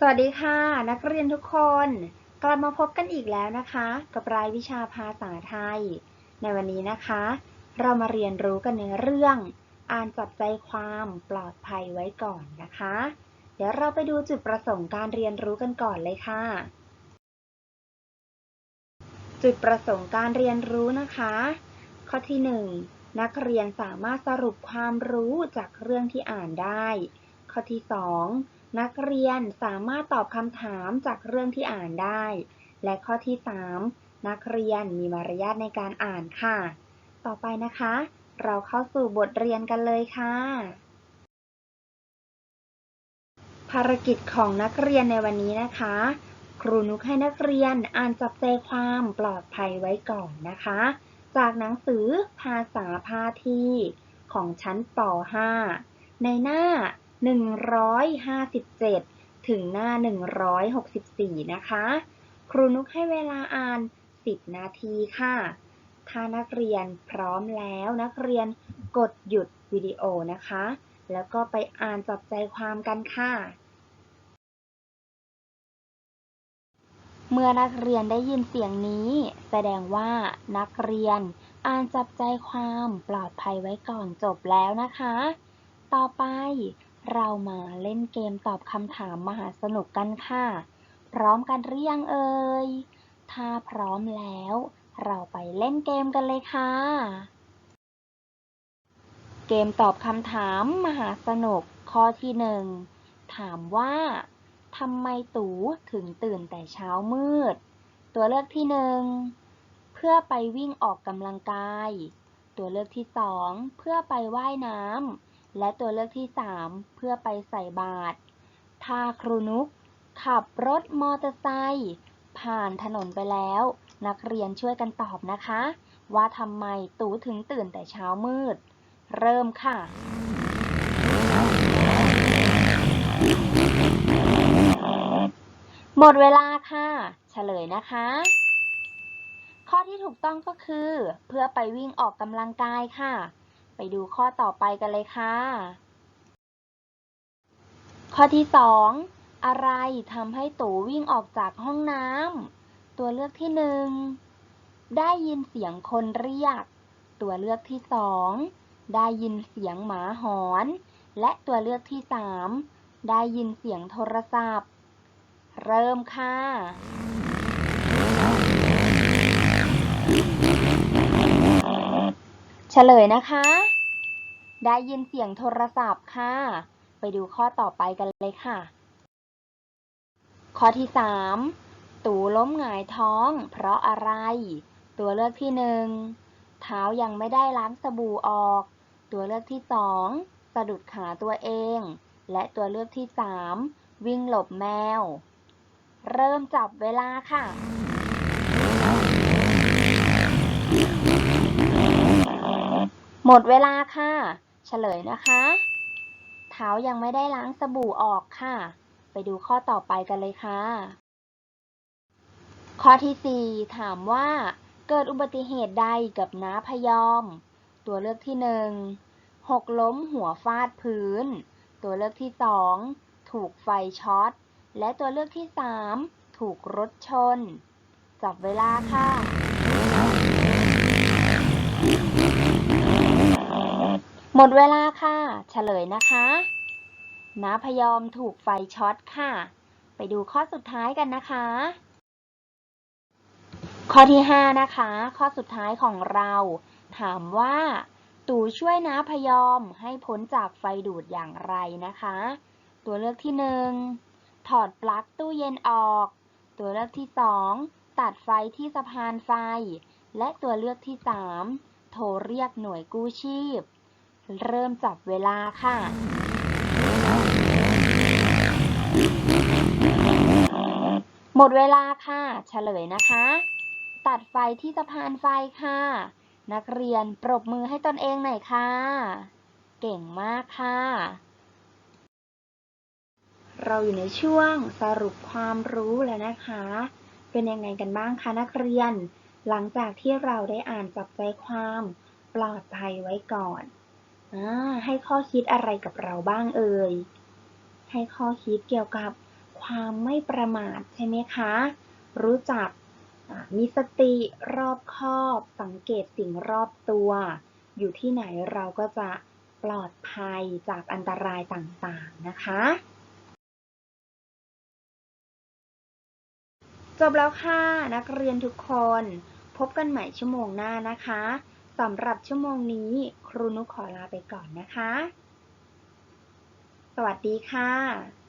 สวัสดีค่ะ นักเรียนทุกคน กลับมาพบกันอีกแล้วนะคะ กับรายวิชาภาษาไทย ในวันนี้นะคะ เรามาเรียนรู้กันในเรื่อง อ่านจับใจความปลอดภัยไว้ก่อนนะคะ เดี๋ยวเราไปดูจุดประสงค์การเรียนรู้กันก่อนเลยค่ะ จุดประสงค์การเรียนรู้นะคะ ข้อที่ 1 นักเรียนสามารถสรุปความรู้จากเรื่องที่อ่านได้ ข้อที่ 2 นักเรียนสามารถตอบคำถามจากเรื่องที่อ่านได้ และข้อที่ 3 นักเรียนมีมารยาทในการอ่านค่ะ ต่อไปนะคะ เราเข้าสู่บทเรียนกันเลยค่ะ ภารกิจของนักเรียนในวันนี้นะคะ ครูนุกให้นักเรียนอ่านจับใจความปลอดภัยไว้ก่อนนะคะ จากหนังสือภาษาพาทีของชั้นป .5 ในหน้า 157 ถึงหน้า 164 นะคะ ครูนุกให้เวลาอ่าน 10 นาทีค่ะ ถ้านักเรียนพร้อมแล้วนักเรียนกดหยุดวิดีโอนะคะ แล้วก็ไปอ่านจับใจความกันค่ะ เมื่อนักเรียนได้ยินเสียงนี้ แสดงว่านักเรียนอ่านจับใจความปลอดภัยไว้ก่อนจบแล้วนะคะ ต่อไป เรามาเล่นเกมตอบคำถามมหาสนุกกันค่ะ พร้อมกันหรือยังเอ่ย ถ้าพร้อมแล้ว เราไปเล่นเกมกันเลยค่ะ เกมตอบคำถามมหาสนุกข้อที่หนึ่งถามว่าทำไมตูถึงตื่นแต่เช้ามืด ตัวเลือกที่หนึ่งเพื่อไปวิ่งออกกำลังกาย ตัวเลือกที่สองเพื่อไปว่ายน้ำ และตัวเลือกที่สามเพื่อไปใส่บาตรถ้าครูนุก ขับรถมอเตอร์ไซค์ผ่านถนนไปแล้ว นักเรียนช่วยกันตอบนะคะ ว่าทำไมตูถึงตื่นแต่เช้ามืด เริ่มค่ะ หมดเวลาค่ะ เฉลยนะคะ ข้อที่ถูกต้องก็คือ เพื่อไปวิ่งออกกำลังกายค่ะ ไปดูข้อต่อไปกันเลยค่ะ ข้อที่สองอะไรทำให้ตูวิ่งออกจากห้องน้ำตัวเลือกที่หนึ่งได้ยินเสียงคนเรียก ตัวเลือกที่สองได้ยินเสียงหมาหอน และตัวเลือกที่สามได้ยินเสียงโทรศัพท์ เริ่มค่ะ ฉลยนะคะ ได้ยินเสียงโทรศัพท์ค่ะ ไปดูข้อต่อไปกันเลยค่ะ ข้อที่สามตูล้มหงายท้อง เพราะอะไร ตัวเลือกที่หนึ่งเท้ายังไม่ได้ล้างสบู่ออก ตัวเลือกที่สองสะดุดขาตัวเอง และตัวเลือกที่สามวิ่งหลบแมว เริ่มจับเวลาค่ะ หมดเวลาค่ะ เฉลยนะคะ เท้ายังไม่ได้ล้างสบู่ออกค่ะ ไปดูข้อต่อไปกันเลยค่ะ ข้อที่ 4 ถามว่า เกิดอุบัติเหตุใดกับน้าพยอม ตัวเลือกที่1หกล้มหัวฟาดพื้น ตัวเลือกที่2ถูกไฟช็อต และตัวเลือกที่3ถูกรถชน จับเวลาค่ะ หมดเวลาค่ะ เฉลยนะคะน้าพยอมถูกไฟช็อตค่ะ ไปดูข้อสุดท้ายกันนะคะ ข้อที่ 5 นะคะ ข้อสุดท้ายของเรา ถามว่า ตู่ช่วยน้าพยอมให้พ้นจากไฟดูดอย่างไรนะคะ ตัวเลือกที่ 1 ถอดปลั๊กตู้เย็นออก ตัวเลือกที่ 2 ตัดไฟที่สะพานไฟ และตัวเลือกที่ 3 โทรเรียกหน่วยกู้ชีพ เริ่มจับเวลาค่ะ หมดเวลาค่ะ เฉลยนะคะ ตัดไฟที่สะพานไฟค่ะ นักเรียนปรบมือให้ตนเองหน่อยค่ะ เก่งมากค่ะ เราอยู่ในช่วงสรุปความรู้แล้วนะคะ เป็นยังไงกันบ้างคะนักเรียน หลังจากที่เราได้อ่านจับใจความปลอดภัยไว้ก่อน ให้ข้อคิดอะไรกับเราบ้างเอ่ย ให้ข้อคิดเกี่ยวกับความไม่ประมาทใช่ไหมคะ รู้จักมีสติรอบคอบ สังเกตสิ่งรอบตัว อยู่ที่ไหนเราก็จะปลอดภัยจากอันตรายต่างๆนะคะ จบแล้วค่ะ นักเรียนทุกคน พบกันใหม่ชั่วโมงหน้านะคะ สำหรับชั่วโมงนี้ครูนุขอลาไปก่อนนะคะ สวัสดีค่ะ